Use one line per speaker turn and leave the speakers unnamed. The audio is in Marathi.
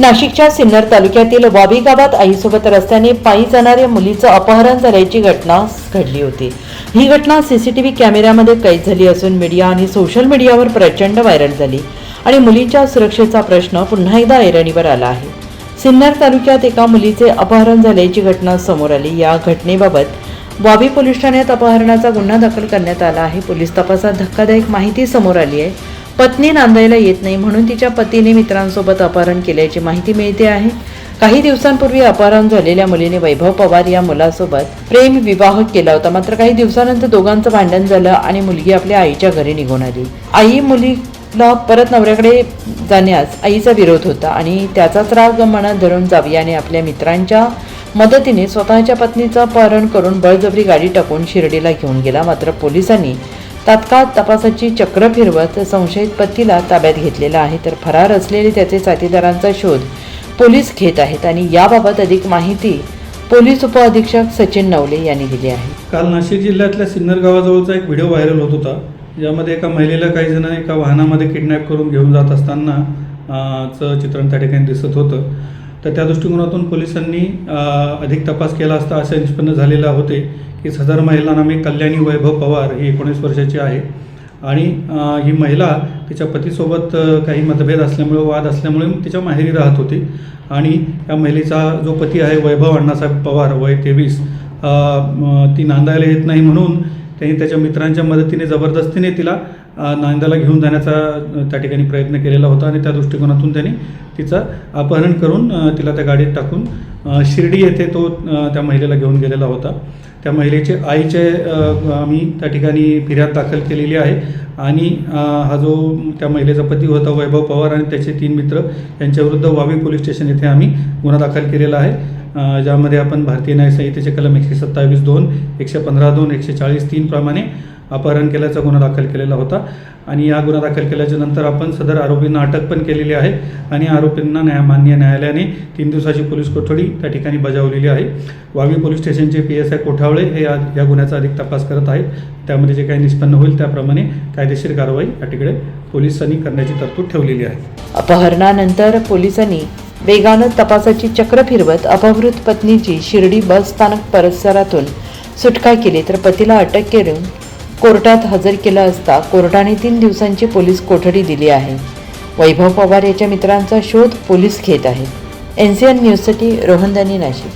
नाशिकच्या सिन्नर तालुक्यातील वाबी गावात आईसोबत रस्त्याने पायी जाणाऱ्या मुलीचं अपहरण झाल्याची घटना घडली होती. ही घटना सीसीटीव्ही कॅमेऱ्यामध्ये कैद झाली असून मीडिया आणि सोशल मीडियावर प्रचंड व्हायरल झाली आणि मुलीच्या सुरक्षेचा प्रश्न पुन्हा एकदा ऐरणीवर आला आहे. सिन्नर तालुक्यात एका मुलीचे अपहरण झाल्याची घटना समोर आली. या घटनेबाबत वाबी पोलीस ठाण्यात अपहरणाचा गुन्हा दाखल करण्यात आला आहे. पोलीस तपासात धक्कादायक माहिती समोर आली आहे. पत्नी नांदायला येत नाही म्हणून तिच्या पतीने मित्रांसोबत अपहरण केल्याची माहिती मिळते आहे. काही दिवसांपूर्वी अपहरण झालेल्या मुलीने वैभव पवार या मुलासोबत प्रेम विवाह केला होता. मात्र काही दिवसानंतर दोघांचं भांडण झालं आणि मुलगी आपल्या आईच्या घरी निघून आली. आई मुलीला परत नवऱ्याकडे जाण्यास आईचा विरोध होता आणि त्याचाच राग मनात धरून जावियाने आपल्या मित्रांच्या मदतीने स्वतःच्या पत्नीचं अपहरण करून बळजबरी गाडी टाकून शिर्डीला घेऊन गेला. मात्र पोलिसांनी तात्काळ तपासाची चक्र फिरवत संशयित पतीला ताब्यात घेतलेला आहे. तर फरार असलेले त्याचे साथीदारांचा शोध पोलीस घेत आहेत आणि याबाबत अधिक माहिती पोलीस उपअधीक्षक सचिन नवले यांनी दिली आहे.
काल नाशिक जिल्ह्यातल्या सिन्नर गावाजवळचा एक व्हिडिओ व्हायरल होत होता. ज्यामध्ये एका महिलेला काही जण एका वाहनामध्ये किडनॅप करून घेऊन जात असताना चं चित्रण त्या ठिकाणी दिसत होतं. तर त्या दृष्टिकोनातून पोलिसांनी अधिक तपास केला असता असे निष्पन्न झालेलं होते की सदर महिला नामे कल्याणी वैभव पवार ही एकोणीस वर्षाची आहे. आणि ही महिला तिच्या पतीसोबत काही मतभेद असल्यामुळे वाद असल्यामुळे तिच्या माहेरी राहत होती. आणि या महिलेचा जो पती आहे वैभव अण्णासाहेब पवार वय तेवीस ती नांदायला येत नाही म्हणून त्यांनी त्याच्या मित्रांच्या मदतीने जबरदस्तीने तिला नांदाला घेऊन जाण्याचा त्या ठिकाणी प्रयत्न केलेला होता आणि त्या दृष्टिकोनातून त्यांनी तिचं अपहरण करून तिला त्या गाडीत टाकून शिर्डी येथे तो त्या महिलेला घेऊन गेलेला होता. त्या महिलेचे आईचे आम्ही त्या ठिकाणी फिर्याद दाखल केलेली आहे आणि हा जो त्या महिलेचा पती होता वैभव पवार आणि त्याचे तीन मित्र यांच्याविरुद्ध वावी पोलीस स्टेशन येथे आम्ही गुन्हा दाखल केलेला आहे. ज्यामध्ये आपण भारतीय न्याय संहितेचे कलम एकशे सत्तावीस दोन एकशे पंधरा दोन एकशे चाळीस तीन प्रमाणे अपहरण केल्याचा गुन्हा दाखल केलेला होता. आणि या गुन्हा दाखल केल्याच्यानंतर आपण सदर आरोपींना अटक पण केलेली आहे. आणि आरोपींना न्याय मान्य न्यायालयाने तीन दिवसाची पोलीस कोठडी त्या ठिकाणी बजावलेली आहे. वावी पोलीस स्टेशनचे पी एस आय कोठावळे हे या या गुन्ह्याचा अधिक तपास करत आहेत. त्यामध्ये जे काही निष्पन्न होईल त्याप्रमाणे कायदेशीर कारवाई या ठिकाणी पोलिसांनी करण्याची तरतूद ठेवलेली आहे.
अपहरणानंतर पोलिसांनी वेगानं तपासाची चक्र फिरवत अपहृत पत्नीची शिर्डी बस स्थानक परिसरातून सुटका केली तर पतीला अटक करून कोर्टात हजर केलं असता कोर्टाने तीन दिवसांची पोलीस कोठडी दिली आहे. वैभव पवार याच्या मित्रांचा शोध पोलीस घेत आहेत. एन सी एन न्यूजसाठी रोहनदानी नाशिक.